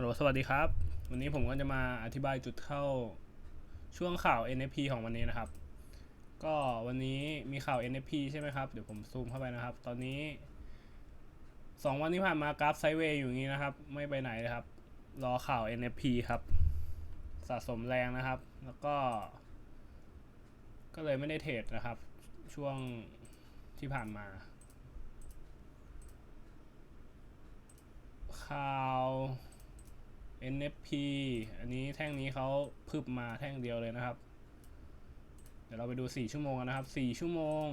ฮัลโหลสวัสดีครับ วันนี้ผมก็จะมาอธิบายจุดเข้าช่วงข่าว NFT ของวันนี้นะครับ ก็วันนี้มีข่าว NFT ใช่ไหมครับ เดี๋ยวผมซูมเข้าไปนะครับ ตอนนี้ 2 วันที่ผ่านมากราฟไซด์เวย์อยู่งนี้นะครับ ไม่ไปไหนเลยครับ รอข่าว NFT ครับ สะสมแรงนะครับ แล้วก็ ก็เลยไม่ได้เทรดนะครับ ช่วงที่ผ่านมา ข่าว NFP อันนี้แท่งนี้เขาพึบมาแท่งเดียวเลยนะครับ เดี๋ยวเราไปดู 4 ชั่วโมงกันนะครับ 4 ชั่วโมง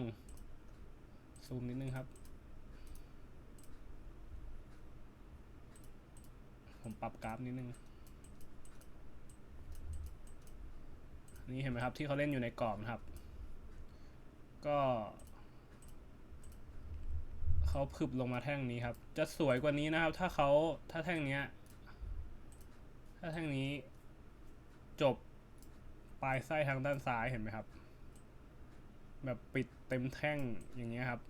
ซูมนิดนึงครับ ผมปรับกราฟนิดนึง นี่เห็นไหมครับที่เขาเล่นอยู่ในกรอบนะครับ ก็เขาพึบลงมาแท่งนี้ครับ จะสวยกว่านี้นะครับ ถ้าเขาถ้าแท่งเนี้ย ถ้าแท่งนี้จบปลายไส้ทางด้านซ้ายเห็นไหมครับ แบบปิดเต็มแท่งอย่างเงี้ยครับ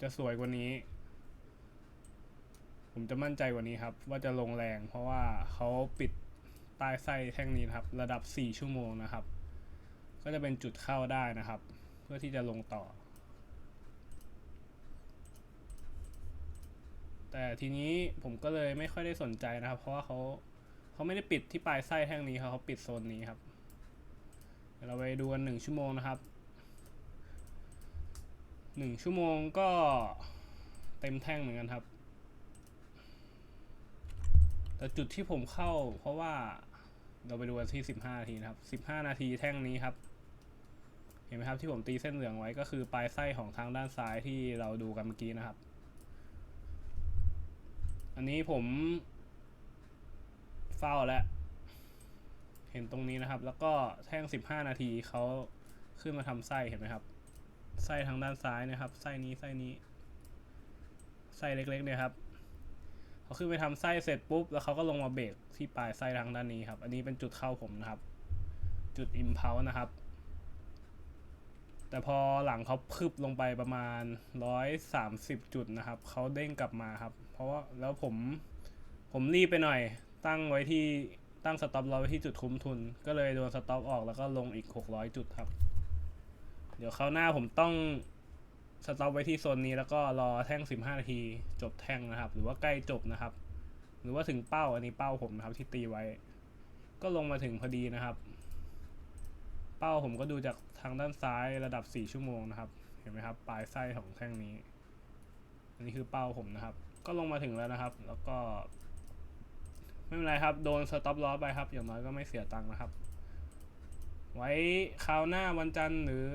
จะสวยกว่านี้ ผมจะมั่นใจกว่านี้ครับ ว่าจะลงแรงเพราะว่าเขาปิดใต้ไส้แท่งนี้นครับ ระดับ 4 ชั่วโมงนะครับ ก็จะเป็นจุดเข้าได้นะครับ เพื่อที่จะลงต่อ แต่ทีนี้ผมก็เลยไม่ค่อยได้สนใจนะครับ เพราะว่าเขาเขาไม่ได้ปิดที่ปลายไส้แท่งนี้ครับเขาปิดโซนนี้ครับเดี๋ยวเราไปดูกันหนึ่งชั่วโมงนะครับหนึ่งชั่วโมงก็เต็มแท่งเหมือนกันครับ แต่จุดที่ผมเข้า เพราะว่าเราไปดูกันที่15นาทีนะครับ15นาทีแท่งนี้ครับ เห็นไหมครับที่ผมตีเส้นเหลืองไว้ก็คือปลายไส้ของทางด้านซ้ายที่เราดูกันเมื่อกี้นะครับ อันนี้ผมเฝ้าแล้ว เห็นตรงนี้นะครับ แล้วก็แท่ง 15 นาทีเขาขึ้นมาทำไส้เห็นไหมครับ ไส้ทางด้านซ้ายนะครับ ไส้นี้ไส้นี้ ไส้เล็กๆเนี่ยครับเขาขึ้นไปทำไส้เสร็จปุ๊บ แล้วเขาก็ลงมาเบรกที่ปลายไส้ทางด้านนี้ครับ อันนี้เป็นจุดเข้าผมนะครับ จุด impulse นะครับ แต่พอหลังเขาพึบลงไปประมาณ 130 จุดนะครับ เขาเด้งกลับมาครับ เพราะว่าแล้วผมผมรีบไปหน่อย ตั้งไว้ที่ตั้งสต็อปลอไว้ที่จุดคุ้มทุน ก็เลยโดนสต็อปออกแล้วก็ลงอีก 600 จุดครับ เดี๋ยวคราวหน้าผมต้องสต็อปไว้ที่โซนนี้แล้วก็รอแท่ง 15 นาที จบแท่งนะครับ หรือว่าใกล้จบนะครับ หรือว่าถึงเป้าอันนี้เป้าผมนะครับที่ตีไว้ ก็ลงมาถึงพอดีนะครับ เป้าผมก็ดูจากทางด้านซ้ายระดับ 4 ชั่วโมงนะครับ เห็นไหมครับ ปลายไส้ของแท่งนี้ อันนี้คือเป้าผมนะครับ ก็ลงมาถึงแล้วนะครับ แล้วก็ ไม่เป็นไรครับ โดนสต็อปลอสไปครับ อย่างน้อยก็ไม่เสียตังค์นะครับ ไว้คราวหน้าวันจันทร์หรือ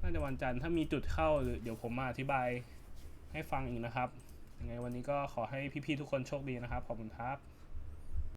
น่าจะวันจันทร์ถ้ามีจุดเข้าหรือเดี๋ยวผมมาอธิบายให้ฟังอีกนะครับยังไงวันนี้ก็ขอให้พี่ๆทุกคนโชคดีนะครับ ขอบคุณครับ